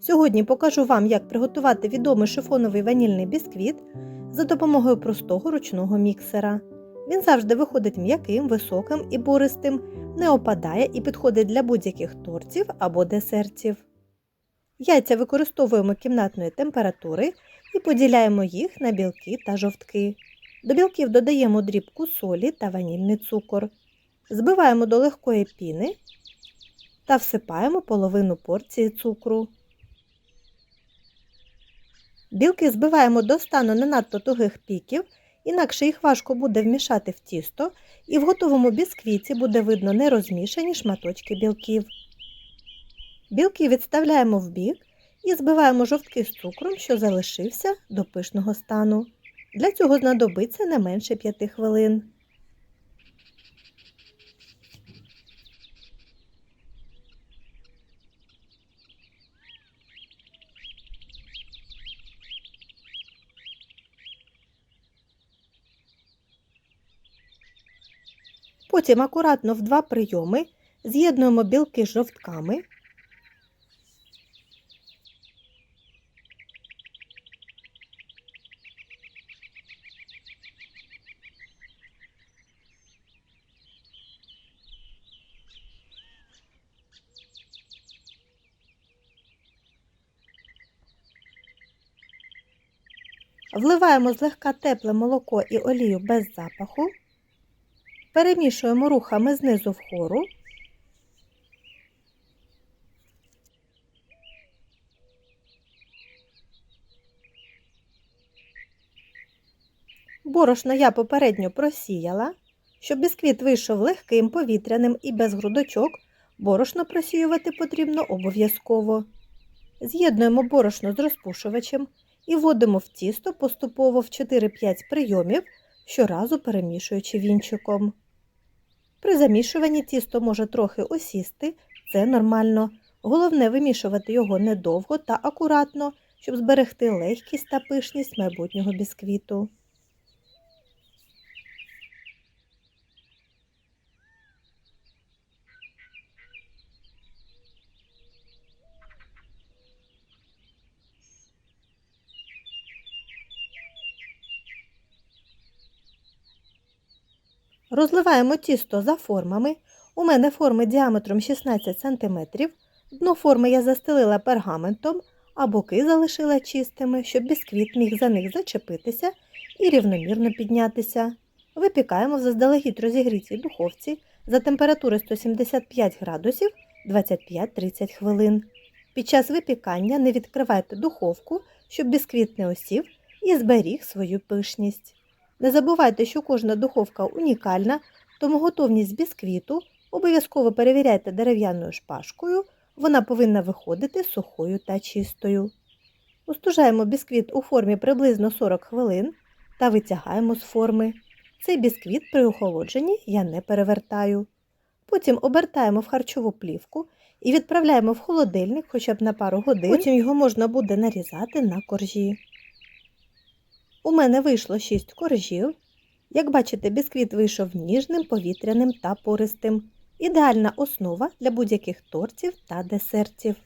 Сьогодні покажу вам, як приготувати відомий шифоновий ванільний бісквіт за допомогою простого ручного міксера. Він завжди виходить м'яким, високим і бористим, не опадає і підходить для будь-яких тортів або десертів. Яйця використовуємо кімнатної температури і поділяємо їх на білки та жовтки. До білків додаємо дрібку солі та ванільний цукор. Збиваємо до легкої піни та всипаємо половину порції цукру. Білки збиваємо до стану не надто тугих піків, інакше їх важко буде вмішати в тісто, і в готовому бісквіті буде видно нерозмішані шматочки білків. Білки відставляємо в бік і збиваємо жовтки з цукром, що залишився до пишного стану. Для цього знадобиться не менше 5 хвилин. Потім акуратно в два прийоми з'єднуємо білки з жовтками. Вливаємо злегка тепле молоко і олію без запаху. Перемішуємо рухами знизу вгору. Борошно я попередньо просіяла. Щоб бісквіт вийшов легким, повітряним і без грудочок, борошно просіювати потрібно обов'язково. З'єднуємо борошно з розпушувачем і вводимо в тісто поступово в 4-5 прийомів, щоразу перемішуючи вінчиком. При замішуванні тісто може трохи осісти, це нормально. Головне вимішувати його недовго та акуратно, щоб зберегти легкість та пишність майбутнього бісквіту. Розливаємо тісто за формами. У мене форми діаметром 16 см. Дно форми я застелила пергаментом, а боки залишила чистими, щоб бісквіт міг за них зачепитися і рівномірно піднятися. Випікаємо в заздалегідь розігрітій духовці за температури 175 градусів 25-30 хвилин. Під час випікання не відкривайте духовку, щоб бісквіт не осів і зберіг свою пишність. Не забувайте, що кожна духовка унікальна, тому готовність бісквіту обов'язково перевіряйте дерев'яною шпажкою, вона повинна виходити сухою та чистою. Устужаємо бісквіт у формі приблизно 40 хвилин та витягаємо з форми. Цей бісквіт при охолодженні я не перевертаю. Потім обертаємо в харчову плівку і відправляємо в холодильник хоча б на пару годин, потім його можна буде нарізати на коржі. У мене вийшло 6 коржів. Як бачите, бісквіт вийшов ніжним, повітряним та пористим. Ідеальна основа для будь-яких тортів та десертів.